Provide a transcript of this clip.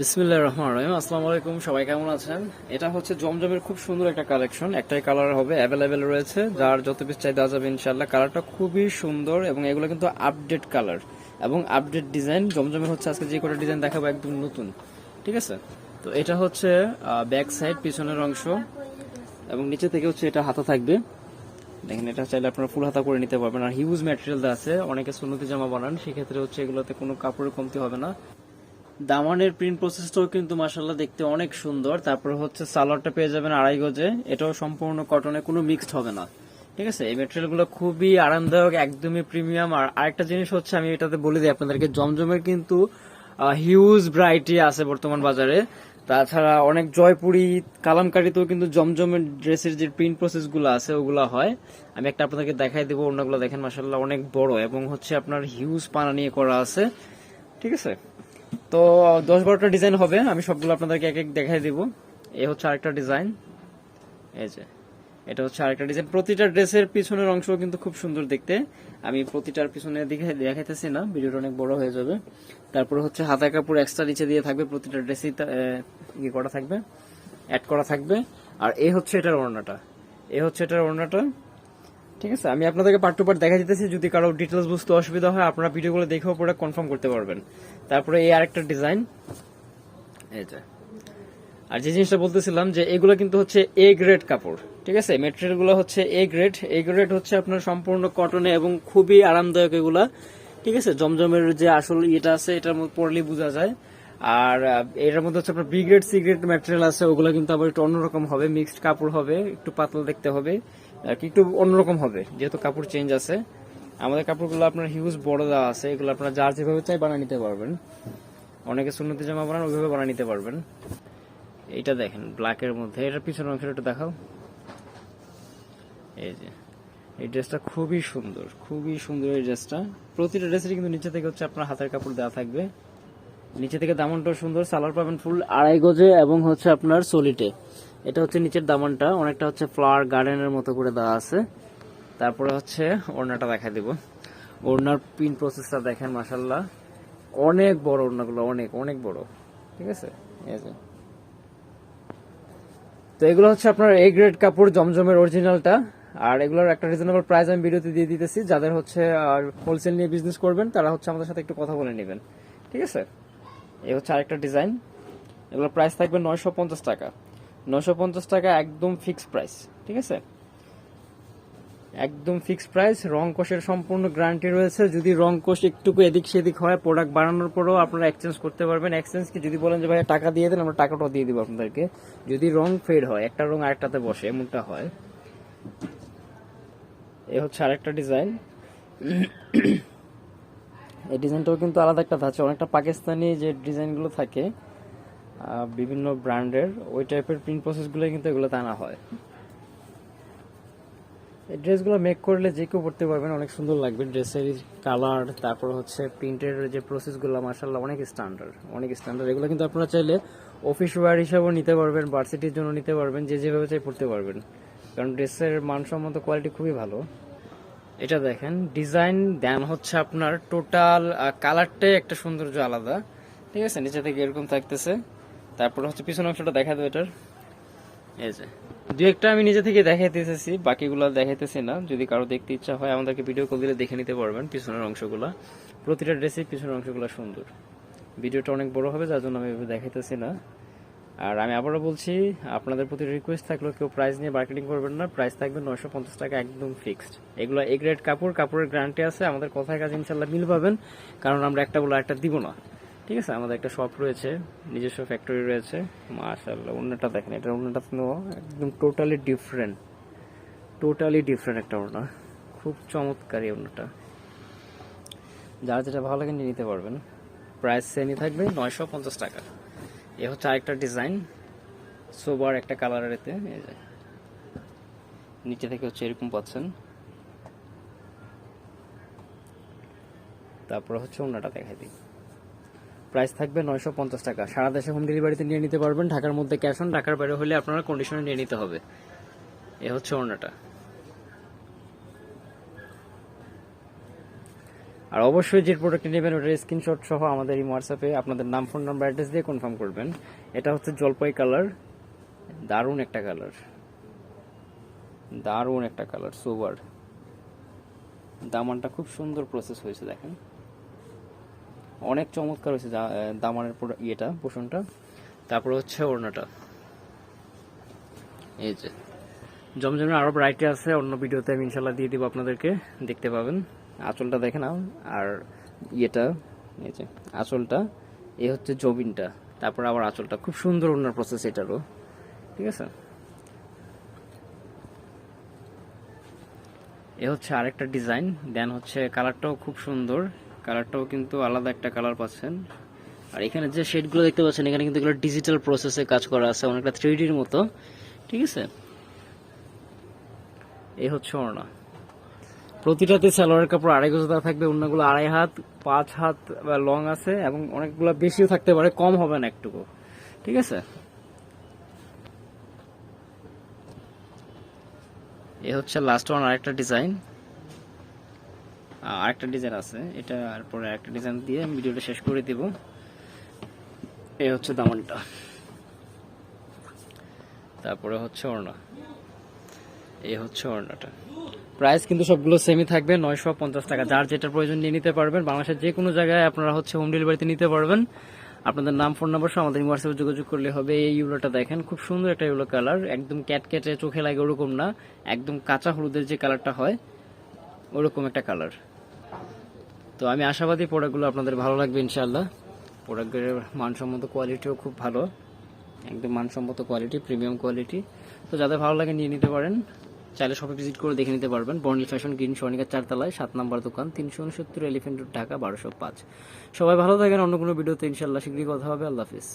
বিসমিল্লাহ রহমান রহিম। আসসালামু আলাইকুম, সবাই কেমন আছেন? এটা হচ্ছে জমজমের খুব সুন্দর একটা কালেকশন। একটাই কালার হবে অ্যাভেলেবেল রয়েছে। যার যত পিস দেওয়া যাবে ইনশাল্লাহ কালারটা খুবই সুন্দর এবং এগুলো কিন্তু আপডেট কালার এবং আপডেট ডিজাইন জমজমের হচ্ছে আজকে যে কটা ডিজাইন দেখাবো একদম নতুন। ঠিক আছে? তো এটা হচ্ছে ব্যাক সাইড পিছনের অংশ এবং নিচে থেকে হচ্ছে এটা হাতা থাকবে। দেখেন, এটা চাইলে আপনারা ফুল হাতা করে নিতে পারবেন। আর হিউজ ম্যাটেরিয়াল আছে। অনেকে সুন্নতি জামা বানান, সেক্ষেত্রে হচ্ছে এগুলোতে কোনো কাপড়ের কমতি হবে না। দামানের প্রিন্ট প্রসেসটাও কিন্তু মাসাল্লাহ দেখতে অনেক সুন্দর। তারপরে হচ্ছে সালোয়ারটা পেয়ে যাবেন আড়াই গজে। এটাও সম্পূর্ণ কটনে কোনো মিক্সড হবে না। ঠিক আছে? এই ম্যাটেরিয়ালগুলো খুবই আরামদায়ক, একদমই প্রিমিয়াম আর আরেকটা জিনিস হচ্ছে, আমি এটাতে বলে দিই আপনাদেরকে, জমজমের কিন্তু হিউজ ভ্যারাইটি আছে বর্তমান বাজারে। তাছাড়া অনেক জয়পুরি, কালামকারিতেও কিন্তু জমজমের ড্রেসের যে প্রিন্ট প্রসেসগুলো আছে, ওগুলা হয়। আমি একটা আপনাদেরকে দেখাই দেবো, অন্যগুলো দেখেন মাসাল্লাহ অনেক বড়। এবং হচ্ছে আপনার হিউজ পানা নিয়ে করা আছে। ঠিক আছে? তো দশ বারোটা ডিজাইন হবে, আমি সবগুলো আপনাদেরকে এক এক দেখাই দিব। এ হচ্ছে আরেকটা ডিজাইন এই যে, এটা হচ্ছে আরেকটা ডিজাইন প্রতিটা ড্রেসের পিছনের অংশ কিন্তু খুব সুন্দর দেখতে। আমি প্রতিটার পিছনে দেখাইতেছি না, ভিডিওটা অনেক বড় হয়ে যাবে। তারপরে হচ্ছে হাতা কাপড় এক্সট্রা নিচে দিয়ে থাকবে, প্রতিটা ড্রেসই ইয়ে করা থাকবে অ্যাড করা থাকবে। আর এ হচ্ছে এটার ওড়নাটা। এ হচ্ছে এটার ওড়নাটা। ঠিক আছে, আমি আপনাদেরকে পার্ট টু পার্ট দেখা দিতেছি, যদি কারও ডিটেলস বুঝতে অসুবিধা হয়, আপনারা ভিডিওগুলো দেখেও পরে কনফার্ম করতে পারবেন। তারপরে এই আরেকটা ডিজাইন যে। আর যে জিনিসটা বলতেছিলাম যে, এগুলো কিন্তু হচ্ছে এ গ্রেড কাপড়, ঠিক আছে? মেটেরিয়ালগুলো হচ্ছে এ গ্রেড এ গ্রেড হচ্ছে আপনার সম্পূর্ণ কটনে এবং খুবই আরামদায়ক এগুলা, ঠিক আছে? জমজমের যে আসল ইয়েটা আছে, এটার মধ্যে পড়লেই বোঝা যায়। আর এটার মধ্যে হচ্ছে আপনার B grade C grade material আছে, ওগুলো কিন্তু আবার একটু অন্যরকম হবে মিক্সড কাপড় হবে, একটু পাতলা দেখতে হবে। আর কি, একটু অন্যরকম হবে। যেহেতু কাপড় চেঞ্জ আছে, আমাদের কাপড়গুলো আপনার হিউজ বড় দেওয়া আছে, এগুলো আপনারা যার যেভাবে চাই বানিয়ে নিতে পারবেন। অনেকে সুন্নতি জামা বানান, ওইভাবে বানিয়ে নিতে পারবেন। এইটা দেখেন ব্ল্যাকের মধ্যে। এটার পিছনের অংশটা একটু দেখাও। এই যে, এই ড্রেসটা খুবই সুন্দর খুবই সুন্দর এই ড্রেসটা প্রতিটা ড্রেসের কিন্তু নিচে থেকে হচ্ছে আপনার হাতের কাপড় দেওয়া থাকবে। নিচে থেকে দামনটাও সুন্দর, সালোয়ার পাবেন ফুল আড়াই গজে এবং হচ্ছে আপনার সলিটে এটা হচ্ছে নিচের দামনটা, অনেকটা হচ্ছে ফ্লাওয়ার গার্ডেনের মতো করে দেওয়া আছে। তারপরে হচ্ছে ওড়নাটা দেখা দিব। ওড়নার পিন প্রসেসটা দেখেন মাসাল্লাহ অনেক বড় ওড়নাগুলো, অনেক অনেক বড়। ঠিক আছে? তো এগুলো হচ্ছে আপনার এ গ্রেড কাপড়, জমজমের অরিজিনালটা আর এগুলোর একটা রিজনেবল প্রাইস আমি ভিডিওতে দিয়ে দিতেছি। যাদের হচ্ছে আর হোলসেল নিয়ে বিজনেস করবেন, তারা হচ্ছে আমাদের সাথে একটু কথা বলে নেবেন। ঠিক আছে? এই হচ্ছে আরেকটা ডিজাইন। এগুলোর প্রাইস থাকবে নয়শো পঞ্চাশ টাকা। নয়শো পঞ্চাশ টাকা একদম ফিক্সড প্রাইস ঠিক আছে? একদম ফিক্সড প্রাইস রং কোষের সম্পূর্ণ গ্যারান্টি রয়েছে। যদি রং কোষ একটুকু এদিক সেদিক হয় প্রোডাক্ট বানানোর পরেও আপনারা এক্সচেঞ্জ করতে পারবেন। এক্সচেঞ্জ কি যদি বলেন যে ভাই টাকা দিয়ে দেন, আমরা টাকাটাও দিয়ে দিব আপনাদেরকে। যদি রং ফেড হয়, একটা রং আরেকটাতে বসে, এমনটা হয়। এ হচ্ছে আরেকটা ডিজাইন। এই ডিজাইনটাও কিন্তু আলাদা একটা ধাঁচে, অনেকটা পাকিস্তানি যে ডিজাইনগুলো থাকে বিভিন্ন ব্র্যান্ডের, ওই টাইপের প্রিন্ট প্রসেসগুলো কিন্তু এগুলোতে আনা হয়। এই ড্রেসগুলো মেক করলে যে কেউ পড়তে পারবেন, অনেক সুন্দর লাগবে। ড্রেসের কালার তারপর হচ্ছে প্রিন্টের যে প্রসেসগুলো মার্শাল্লাহ অনেক স্ট্যান্ডার্ড অনেক স্ট্যান্ডার্ড এগুলো কিন্তু আপনারা চাইলে অফিস ওয়্যার হিসাবেও নিতে পারবেন ভার্সিটির জন্য নিতে পারবেন, যে যেভাবে চাই পড়তে পারবেন। কারণ ড্রেসের মানসম্মত কোয়ালিটি খুবই ভালো। এটা দেখেন ডিজাইন দেন হচ্ছে আপনার টোটাল কালারটাই একটা সৌন্দর্য আলাদা, ঠিক আছে? নিচে থেকে এরকম থাকতেছে। তারপর হচ্ছে পিছন অংশটা দেখা দেবে এটার। এই যে। দু একটা আমি নিজে থেকে দেখাইতেছি, বাকিগুলো দেখাইতেছি না। যদি কারও দেখতে ইচ্ছা হয়, আমাদেরকে ভিডিও কল দিলে দেখে নিতে পারবেন পিছনের অংশগুলো। প্রতিটা ড্রেসের পিছনের অংশগুলো সুন্দর। ভিডিওটা অনেক বড় হবে, যার জন্য আমি দেখাইতেছি না। আর আমি আবারও বলছি, আপনাদের প্রতি রিকোয়েস্ট থাকল কেউ প্রাইস নিয়ে মার্কেটিং করবেন না প্রাইস থাকবে নয়শো পঞ্চাশ টাকা একদম ফিক্সড এগুলো এ গ্রেড কাপড়, কাপড়ের গ্যারান্টি আছে, আমাদের কথায় কাজ ইনশাল্লাহ মিল পাবেন, কারণ আমরা একটা বলে একটা দিব না। ঠিক আছে, আমাদের একটা শপ রয়েছে, নিজস্ব ফ্যাক্টরি রয়েছে মাশাল্লাহ অন্যটা দেখেন, এটা অন্যটা নেওয়া, একদম টোটালি ডিফারেন্ট টোটালি ডিফারেন্ট একটা ওড়না। খুব চমৎকার ওড়নাটা। যার যেটা ভালো লাগে নিয়ে নিতে পারবেন। প্রাইস সেমই থাকবে, নয়শো পঞ্চাশ টাকা। এ হচ্ছে আরেকটা ডিজাইন। সোবার একটা কালারের এতে নিচে থেকে হচ্ছে এরকম পাচ্ছেন। তারপরে হচ্ছে অন্যটা দেখাই দিই। প্রাইস থাকবে নয়শো পঞ্চাশ টাকা। সারা দেশে হোম ডেলিভারিতে নিয়ে নিতে পারবেন। ঢাকার মধ্যে ক্যাশ অন ঢাকার বাইরে হলে আপনারা কন্ডিশনে নিয়ে নিতে হবে। এ হচ্ছে অন্যটা আর অবশ্যই যে প্রোডাক্টটি নেবেন, ওটার স্ক্রিনশট সহ আমাদের এই হোয়াটসঅ্যাপে আপনাদের নাম ফোন নাম্বার অ্যাড্রেস দিয়ে কনফার্ম করবেন। এটা হচ্ছে জলপাই কালার দারুণ একটা কালার দারুণ একটা কালার সোবার দামানটা খুব সুন্দর প্রসেস হয়েছে, দেখেন। অনেক চমৎকার হয়েছে দামানের ইয়েটা, পোষণটা। তারপরে হচ্ছে ওড়নাটা। এই যে। জমজমের আরও ভ্যারাইটি আছে, অন্য ভিডিওতে আমি ইনশাল্লাহ দিয়ে দিব আপনাদেরকে, দেখতে পাবেন। আঁচলটা দেখে নাও। আর ইয়েটা, এই আঁচলটা এই হচ্ছে জবিনটা তারপর আবার আঁচলটা। খুব সুন্দর ওনার প্রসেস এটারও। ঠিক আছে? এ হচ্ছে আরেকটা ডিজাইন দেন হচ্ছে কালারটাও খুব সুন্দর। কালারটাও কিন্তু আলাদা একটা কালার পাচ্ছেন। আর এখানে যে শেডগুলো দেখতে পাচ্ছেন, এখানে কিন্তু এগুলো ডিজিটাল প্রসেসে কাজ করা আছে। অনেকটা থ্রি মতো। ঠিক আছে? এই হচ্ছে ওড়না। প্রতিটাতে সালোয়ার কাপড় আড়াই গজ থাকবে অন্যগুলো আড়াই হাত, পাঁচ হাত লং আছে, এবং অনেকগুলো বেশিও থাকতে পারে, কম হবে না একটুকু। ঠিক আছে? এ হচ্ছে লাস্ট ওয়ান আরেকটা ডিজাইন আরেকটা ডিজাইন আছে, এটা আর পরে আরেকটা ডিজাইন দিয়ে আমি ভিডিওটা শেষ করে দিব। এ হচ্ছে দামনটা। তারপরে হচ্ছে ওড়না। এই হচ্ছে ওড়নাটা। প্রাইস কিন্তু সবগুলো সেমই থাকবে, নয়শো পঞ্চাশ টাকা। যার যেটা প্রয়োজন নিয়ে নিতে পারবেন, বাংলাদেশের যে কোনো জায়গায় আপনারা হচ্ছে হোম ডেলিভারিতে নিতে পারবেন। আপনাদের নাম ফোন নাম্বার সহ আমাদের হোয়াটসঅ্যাপে যোগাযোগ করলে হবে। এই ইউলোটা দেখেন, খুব সুন্দর একটা ইউলো কালার একদম ক্যাট ক্যাটে চোখে লাগে ওরকম না, একদম কাঁচা হলুদের যে কালারটা হয়, ওরকম একটা কালার তো আমি আশাবাদী প্রোডাক্টগুলো আপনাদের ভালো লাগবে ইনশাল্লাহ প্রোডাক্টের মানসম্মত কোয়ালিটিও খুব ভালো। একদম মানসম্মত কোয়ালিটি প্রিমিয়াম কোয়ালিটি তো যাদের ভালো লাগে নিয়ে নিতে পারেন। চাইলে শপে ভিজিট করে দেখে নিতে পারবেন। বর্ণিল ফ্যাশন, গ্রিন সনিকা চারতলায়, সাত নম্বর দোকান, তিনশো উনসত্তর এলিফেন্ট রোড, ঢাকা, বারোশো পাঁচ। সবাই ভালো থাকেন, অন্য কোনো ভিডিওতে ইনশাল্লাহ শীঘ্রই কথা হবে। আল্লাহ হাফিজ।